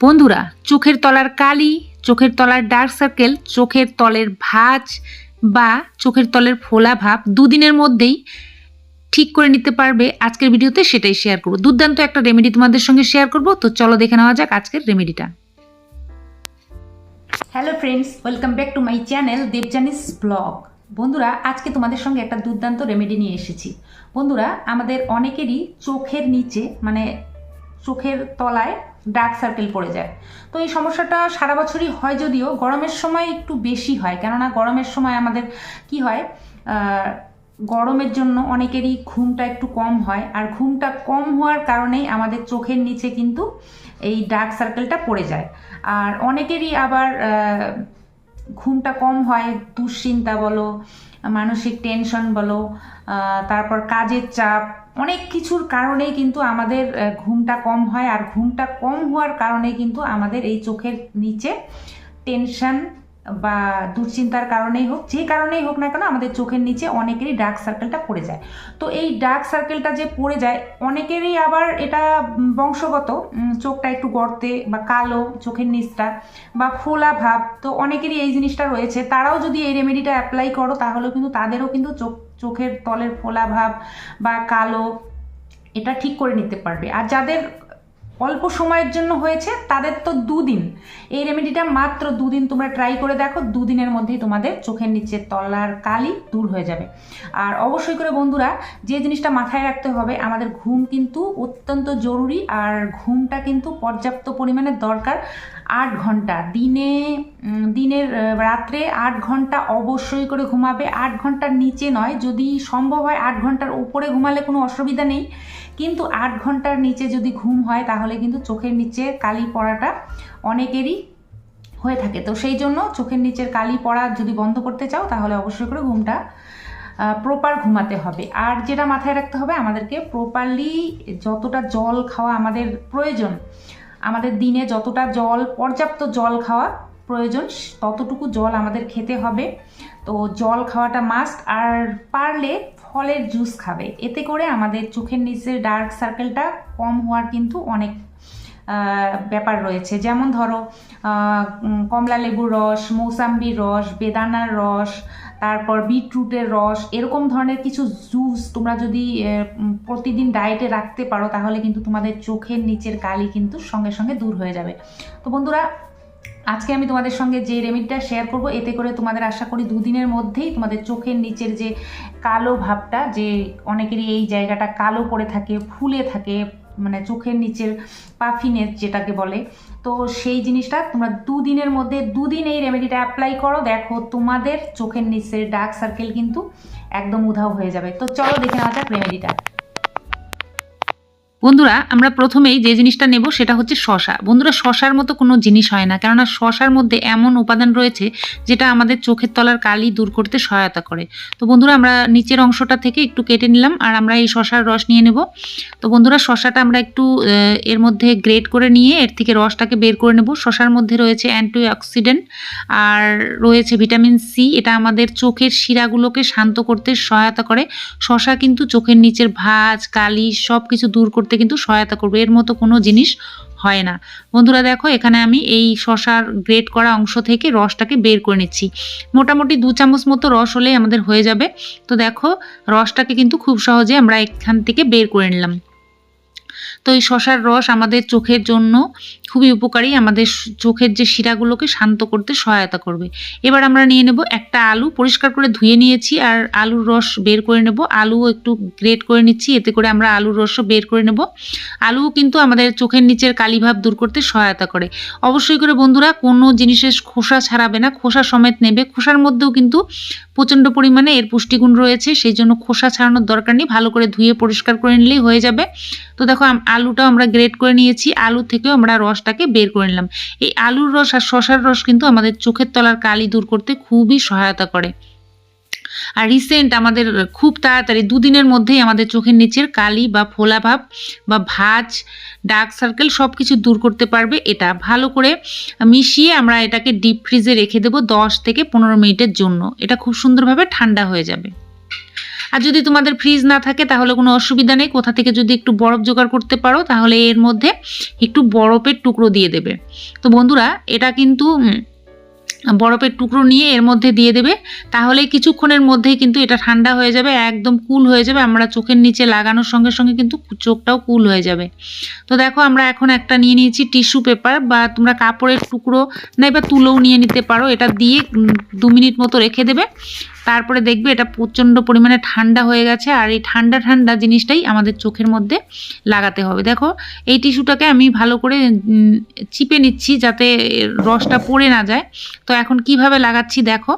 বন্ধুরা, চোখের তলার কালি, চোখের তলার ডার্ক সার্কেল চোখের তলের ভাঁজ বা চোখের তলের ফোলা ভাব দুদিনের মধ্যেই ঠিক করে নিতে পারবে আজকের ভিডিওতে, সেটাই শেয়ার করব। দুর্দান্ত একটা রেমেডি তোমাদের সঙ্গে শেয়ার করব। তো চলো দেখে নেওয়া যাক আজকের রেমেডিটা hello friends welcome back to my channel Debjani's blog বন্ধুরা, আজকে তোমাদের সঙ্গে একটা দুর্দান্ত রেমেডি নিয়ে এসেছি। বন্ধুরা, আমাদের অনেকেরই চোখের নিচে মানে চোখের তলায় ডার্ক সার্কেল পড়ে যায়। তো এই সমস্যাটা সারা বছরই হয় যদিও, গরমের সময় একটু বেশি হয়। কেননা গরমের সময় আমাদের কি হয় গরমের জন্য অনেকেরই ঘুমটা একটু কম হয়। আর ঘুমটা কম হওয়ার কারণেই আমাদের চোখের নিচে কিন্তু এই ডার্ক সার্কেলটা পড়ে যায়। আর অনেকেরই আবার ঘুমটা কম হয়, দুশ্চিন্তা বলো, মানসিক টেনশন বলো তারপর কাজের চাপ অনেক কিছুর কারণেই কিন্তু আমাদের ঘুমটা কম হয় আর ঘুমটা কম হওয়ার কারণে কিন্তু আমাদের এই চোখের নিচে টেনশন বা দুশ্চিন্তার কারণেই হোক, যে কারণেই হোক না কেন আমাদের চোখের নিচে অনেকেরই ডার্ক সার্কেলটা পড়ে যায়। তো এই ডার্ক সার্কেলটা যে পড়ে যায়, অনেকেরই আবার এটা বংশগত চোখটা একটু গর্তে বা কালো চোখের নিচটা বা ফোলা ভাব, তো অনেকেরই এই জিনিসটা রয়েছে। তারাও যদি এই রেমেডিটা অ্যাপ্লাই করো, তাহলেও কিন্তু তাদেরও কিন্তু চোখ চোখের তলের ফোলা ভাব বা কালো, এটা ঠিক করে নিতে পারবে। আর যাদের অল্প সময়ের জন্য হয়েছে, তাদের তো দুদিন। এই রেমেডিটা মাত্র দুদিন তোমরা ট্রাই করে দেখো, দুদিনের মধ্যেই তোমাদের চোখের নিচে তলার কালি দূর হয়ে যাবে। আর অবশ্যই করে বন্ধুরা, যে জিনিসটা মাথায় রাখতে হবে, আমাদের ঘুম কিন্তু অত্যন্ত জরুরি, আর ঘুমটা কিন্তু পর্যাপ্ত পরিমাণে দরকার। আট ঘণ্টা। দিনে দিনের রাত্রে আট ঘণ্টা অবশ্যই করে ঘুমাবে। আট ঘণ্টার নিচে নয়, যদি সম্ভব হয় আট ঘণ্টার উপরে ঘুমালে কোনো অসুবিধা নেই। কিন্তু আট ঘণ্টার নিচে যদি ঘুম হয়, তাহলে কিন্তু চোখের নিচে কালি পড়াটা অনেকেরই হয়ে থাকে। তো সেই জন্য চোখের নিচের কালি পড়া যদি বন্ধ করতে চাও, তাহলে অবশ্যই করে ঘুমটা প্রপার ঘুমাতে হবে। আর যেটা মাথায় রাখতে হবে, আমাদেরকে প্রপারলি যতটা জল খাওয়া আমাদের প্রয়োজন আমাদের দিনে যতটা জল, পর্যাপ্ত জল খাওয়া প্রয়োজন, ততটুকু জল আমাদের খেতে হবে। তো জল খাওয়াটা মাস্ট আর পারলে ফলের জুস খাবে। এতে করে আমাদের চোখের নিচের ডার্ক সার্কেলটা কম হওয়ার কিন্তু অনেক ব্যাপার রয়েছে। যেমন ধরো কমলা লেবুর রস, মৌসাম্বির রস, বেদানার রস তারপর বিটরুটের রস, এরকম ধরনের কিছু জুস তোমরা যদি প্রতিদিন ডায়েটে রাখতে পারো, তাহলে কিন্তু তোমাদের চোখের নিচের কালি কিন্তু সঙ্গে সঙ্গে দূর হয়ে যাবে। তো বন্ধুরা, আজকে আমি তোমাদের সঙ্গে যে রেমিডিটা শেয়ার করব, এতে করে তোমাদের আশা করি দুদিনের মধ্যেই তোমাদের চোখের নিচের যে কালো ভাবটা, যে অনেকেরই এই জায়গাটা কালো পড়ে থাকে, ফুলে থাকে মানে চোখের নিচের পাফিনেস যেটাকে বলে তো সেই জিনিসটা তোমরা দুদিনের মধ্যে, দুদিন এই রেমেডিটা অ্যাপ্লাই করো। দেখো তোমাদের চোখের নিচের ডার্ক সার্কেল কিন্তু একদম উধাও হয়ে যাবে। তো চলো দেখে নেওয়া যাক রেমেডিটা বন্ধুরা, আমরা প্রথমেই যে জিনিসটা নেব সেটা হচ্ছে শশা। বন্ধুরা, শশার মতো কোনো জিনিস হয় না, কেননা শশার মধ্যে এমন উপাদান রয়েছে যেটা আমাদের চোখের তলার কালি দূর করতে সহায়তা করে। তো বন্ধুরা, আমরা নিচের অংশটা থেকে একটু কেটে নিলাম আর আমরা এই শশার রস নিয়ে নেব। তো বন্ধুরা, শশাটা আমরা একটু এর মধ্যে গ্রেট করে নিয়ে এর থেকে রসটাকে বের করে নেব। শশার মধ্যে রয়েছে অ্যান্টি অক্সিডেন্ট আর রয়েছে ভিটামিন সি। এটা আমাদের চোখের শিরাগুলোকে শান্ত করতে সহায়তা করে। শশা কিন্তু চোখের নিচের ভাজ, কালি সব কিছু দূর করতে কিন্তু সহায়তা করবে। এর মতো কোনো জিনিস হয় না। বন্ধুরা দেখো, এখানে আমি এই শশার গ্রেট করা অংশ থেকে রসটাকে বের করে নিচ্ছি। মোটামুটি দু চামচ মতো রস হলেই আমাদের হয়ে যাবে। তো দেখো, রসটাকে কিন্তু খুব সহজে আমরা এখান থেকে বের করে নিলাম। তো এই শশার রস আমাদের চোখের জন্য খুবই উপকারী। আমাদের চোখের যে শিরাগুলোকে শান্ত করতে সহায়তা করবে। এবার আমরা নিয়ে নেব একটা আলু। পরিষ্কার করে ধুয়ে নিয়েছি আর আলুর রস বের করে নেব। আলু একটু গ্রেট করে নিচ্ছি। এতে করে আমরা আলুর রসও বের করে নেব। আলুও কিন্তু আমাদের চোখের নিচের কালিভাব দূর করতে সহায়তা করে। অবশ্যই করে বন্ধুরা, কোনো জিনিসের খোসা ছাড়াবে না। খোসা সমেত নেবে। খোসার মধ্যেও কিন্তু প্রচণ্ড পরিমাণে এর পুষ্টিগুণ রয়েছে, সেই জন্য খোসা ছাড়ানোর দরকার নেই, ভালো করে ধুয়ে পরিষ্কার করে নিলেই হয়ে যাবে। তো দেখো আলুটাও আমরা গ্রেট করে নিয়েছি, আলু থেকেও আমরা রসটাকে বের করে নিলাম। এই আলুর রস আর শশার রস কিন্তু আমাদের চোখের তলার কালি দূর করতে খুবই সহায়তা করে। আর রিসেন্ট আমাদের খুব তাড়াতাড়ি দুদিনের মধ্যেই আমাদের চোখের নিচের কালি বা ফোলা ভাব বা ভাজ ডার্ক সার্কেল সব কিছু দূর করতে পারবে এটা। ভালো করে মিশিয়ে আমরা এটাকে ডিপ ফ্রিজে রেখে দেবো দশ থেকে পনেরো মিনিটের জন্য। এটা খুব সুন্দরভাবে ঠান্ডা হয়ে যাবে। আর যদি তোমাদের ফ্রিজ না থাকে তাহলে কোনো অসুবিধা নেই। কোথা থেকে যদি একটু বরফ জোগাড় করতে পারো তাহলে এর মধ্যে একটু বরফের টুকরো দিয়ে দেবে। তো বন্ধুরা, এটা কিন্তু বরফের টুকরো নিয়ে এর মধ্যে দিয়ে দেবে। তাহলে কিছুক্ষণের মধ্যেই কিন্তু এটা ঠান্ডা হয়ে যাবে, একদম কুল হয়ে যাবে। আমরা চোখের নিচে লাগানোর সঙ্গে সঙ্গে কিন্তু চোখটাও কুল হয়ে যাবে। তো দেখো আমরা এখন একটা নিয়ে নিয়েছি টিস্যু পেপার বা তোমরা কাপড়ের টুকরো না এবার তুলোও নিয়ে নিতে পারো। এটা দিয়ে দু মিনিট মতো রেখে দেবে। তারপরে দেখবে এটা প্রচণ্ড পরিমাণে ঠান্ডা হয়ে গেছে আর এই ঠান্ডা ঠান্ডা জিনিসটাই আমাদের চোখের মধ্যে লাগাতে হবে। দেখো, এই টিস্যুটাকে আমি ভালো করে চিপে নিচ্ছি যাতে রসটা পড়ে না যায়। তো এখন কীভাবে লাগাচ্ছি দেখো,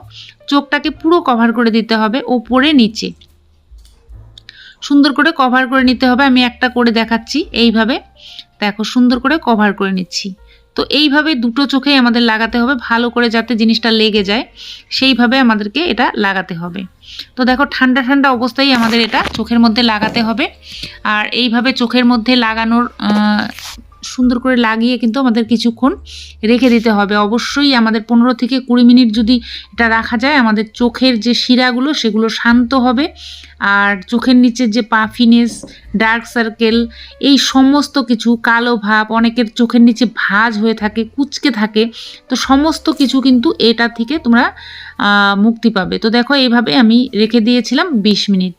চোখটাকে পুরো কভার করে দিতে হবে ওপরে নিচে। সুন্দর করে কভার করে নিতে হবে। আমি একটা করে দেখাচ্ছি এইভাবে। দেখো, সুন্দর করে কভার করে নিচ্ছি। তো এইভাবে দুটো চোখেই আমাদের লাগাতে হবে, ভালো করে যাতে জিনিসটা লেগে যায়, সেইভাবে আমাদেরকে এটা লাগাতে হবে। তো দেখো, ঠান্ডা ঠান্ডা অবস্থায় আমাদের এটা চোখের মধ্যে লাগাতে হবে। আর এইভাবে চোখের মধ্যে লাগানোর সুন্দর করে লাগিয়ে কিন্তু আমাদের কিছুক্ষণ রেখে দিতে হবে। অবশ্যই আমাদের পনেরো থেকে কুড়ি মিনিট যদি এটা রাখা যায়, আমাদের চোখের যে শিরাগুলো সেগুলো শান্ত হবে। আর চোখের নিচের যে পাফিনেস, ডার্ক সার্কেল, এই সমস্ত কিছু, কালো ভাব, অনেকের চোখের নিচে ভাঁজ হয়ে থাকে, কুচকে থাকে, তো সমস্ত কিছু কিন্তু এটা থেকে তোমরা মুক্তি পাবে। তো দেখো এইভাবে আমি রেখে দিয়েছিলাম বিশ মিনিট।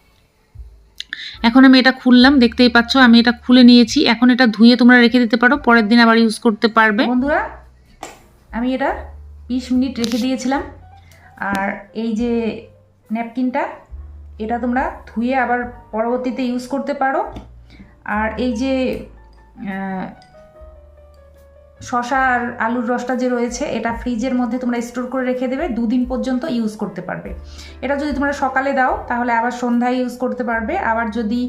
এখন আমি এটা খুললাম, দেখতেই পাচ্ছ আমি এটা খুলে নিয়েছি। এখন এটা ধুয়ে তোমরা রেখে দিতে পারো, পরের দিন আবার ইউজ করতে পারবে। বন্ধুরা, আমি এটা বিশ মিনিট রেখে দিয়েছিলাম। আর এই যে ন্যাপকিনটা, এটা তোমরা ধুয়ে আবার পরবর্তীতে ইউজ করতে পারো। আর এই যে শশা আর আলুর রসটা যে রয়েছে, এটা ফ্রিজের মধ্যে তোমরা স্টোর করে রেখে দেবে, দুদিন পর্যন্ত ইউজ করতে পারবে। এটা যদি তোমরা সকালে দাও, তাহলে আবার সন্ধ্যায় ইউজ করতে পারবে। আবার যদি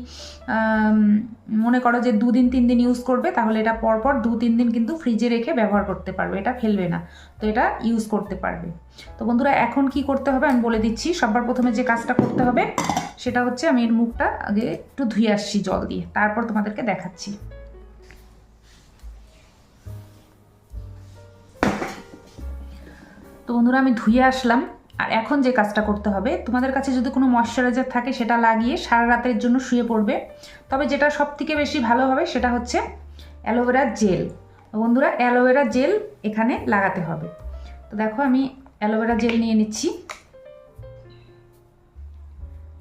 মনে করো যে দুদিন তিন দিন ইউজ করবে, তাহলে এটা পরপর দু তিন দিন কিন্তু ফ্রিজে রেখে ব্যবহার করতে পারবে। এটা ফেলবে না, তো এটা ইউজ করতে পারবে। তো বন্ধুরা, এখন কি করতে হবে আমি বলে দিচ্ছি। সবার প্রথমে যে কাজটা করতে হবে, সেটা হচ্ছে আমি এর মুখটা আগে একটু ধুয়ে আসছি জল দিয়ে। তারপর তোমাদেরকে দেখাচ্ছি। তো বন্ধুরা, আমি ধুয়ে আসলাম। আর এখন যে কাজটা করতে হবে, তোমাদের কাছে যদি কোনো ময়শ্চারাইজার থাকে, সেটা লাগিয়ে সারা রাতের জন্য শুয়ে পড়বে। তবে যেটা সব থেকে বেশি ভালো হবে, সেটা হচ্ছে অ্যালোভেরা জেল। বন্ধুরা, অ্যালোভেরা জেল এখানে লাগাতে হবে। তো দেখো, আমি অ্যালোভেরা জেল নিয়ে নিচ্ছি।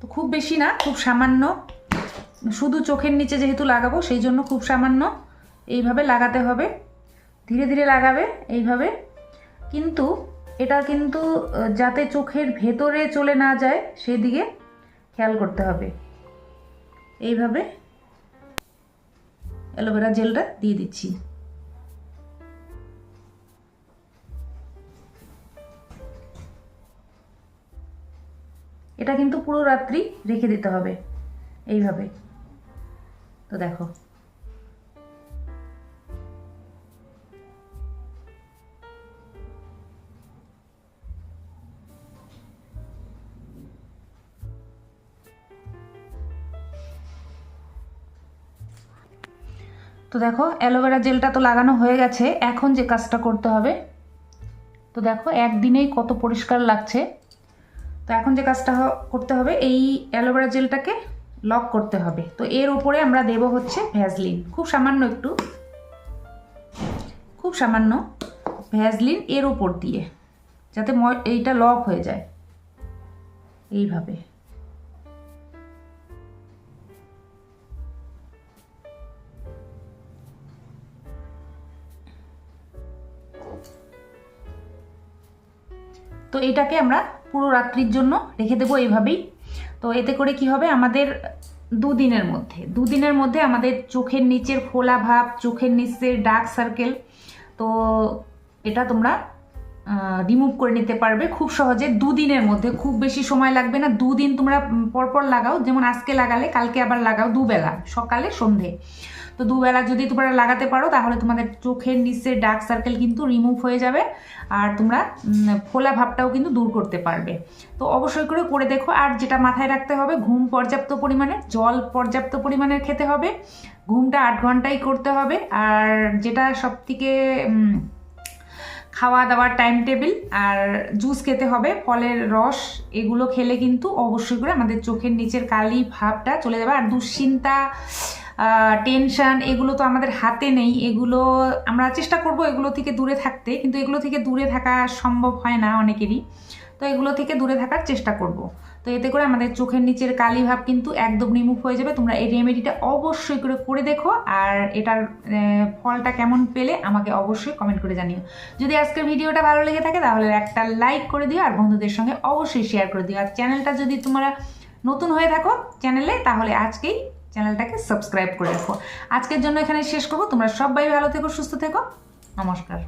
তো খুব বেশি না, খুব সামান্য। শুধু চোখের নিচে যেহেতু লাগাবো, সেই জন্য খুব সামান্য। এইভাবে লাগাতে হবে। ধীরে ধীরে লাগাবে, এইভাবে। কিন্তু এটা কিন্তু যাতে চোখের ভেতরে চলে না যায়, সেদিকে খেয়াল করতে হবে। এইভাবে অ্যালোভেরা জেলটা দিয়ে দিচ্ছি। এটা কিন্তু পুরো রাত্রি রেখে দিতে হবে। এইভাবে। তো দেখো। তো দেখো, অ্যালোভেরা জেলটা তো লাগানো হয়ে গেছে, এখন যে কাজটা করতে হবে, তো দেখো, একদিনেই কত পরিষ্কার লাগছে। তো এখন যে কাজটা করতে হবে, এই অ্যালোভেরা জেলটাকে লক করতে হবে। তো এর উপরে আমরা দেব হচ্ছে ভ্যাজলিন খুব সামান্য একটু। খুব সামান্য ভ্যাজলিন এর উপর দিয়ে, যাতে এইটা লক হয়ে যায়। এইভাবে। তো এটাকে আমরা পুরো রাত্রির জন্য রেখে দেবো এইভাবেই। তো এতে করে কি হবে? আমাদের দুদিনের মধ্যে দুদিনের মধ্যে আমাদের চোখের নিচের ফোলা ভাব, চোখের নিচের ডার্ক সার্কেল তো এটা তোমরা রিমুভ করে নিতে পারবে খুব সহজে দুদিনের মধ্যে। খুব বেশি সময় লাগবে না, দুদিন তোমরা পরপর লাগাও। যেমন আজকে লাগালে, কালকে আবার লাগাও দুবেলা, সকালে, সন্ধে। তো দুবেলা যদি তোমরা লাগাতে পারো, তাহলে তোমাদের চোখের নিচে ডার্ক সার্কেল কিন্তু রিমুভ হয়ে যাবে আর তোমরা ফোলা ভাবটাও কিন্তু দূর করতে পারবে। তো অবশ্যই করে করে দেখো। আর যেটা মাথায় রাখতে হবে, ঘুম পর্যাপ্ত পরিমাণে, জল পর্যাপ্ত পরিমাণে খেতে হবে। ঘুমটা আট ঘন্টাই করতে হবে। আর যেটা সব থেকে খাওয়া দাওয়ার টাইম টেবিল আর জুস খেতে হবে, ফলের রস, এগুলো খেলে কিন্তু অবশ্যই করে আমাদের চোখের নিচের কালি ভাবটা চলে যাবে। আর দুশ্চিন্তা টেনশন এগুলো তো আমাদের হাতে নেই। এগুলো আমরা চেষ্টা করব এগুলো থেকে দূরে থাকতে, কিন্তু এগুলো থেকে দূরে থাকা সম্ভব হয় না অনেকেরই। তো এগুলো থেকে দূরে থাকার চেষ্টা করব। তো এতে করে আমাদের চোখের নিচের কালি ভাব কিন্তু একদম রিমুভ হয়ে যাবে। তোমরা এই রেমেডিটা অবশ্যই করে করে দেখো, আর এটার ফলটা কেমন পেলে আমাকে অবশ্যই কমেন্ট করে জানিও। যদি আজকের ভিডিওটা ভালো লেগে থাকে, তাহলে একটা লাইক করে দিও, আর বন্ধুদের সঙ্গে অবশ্যই শেয়ার করে দিও। আর চ্যানেলটা যদি তোমরা নতুন হয়ে থাকো চ্যানেলে তাহলে আজকেই চ্যানেলটাকে সাবস্ক্রাইব করে রাখো। আজকের জন্য এখানে শেষ করব। তোমরা সবাই ভালো থেকো, সুস্থ থেকো। নমস্কার।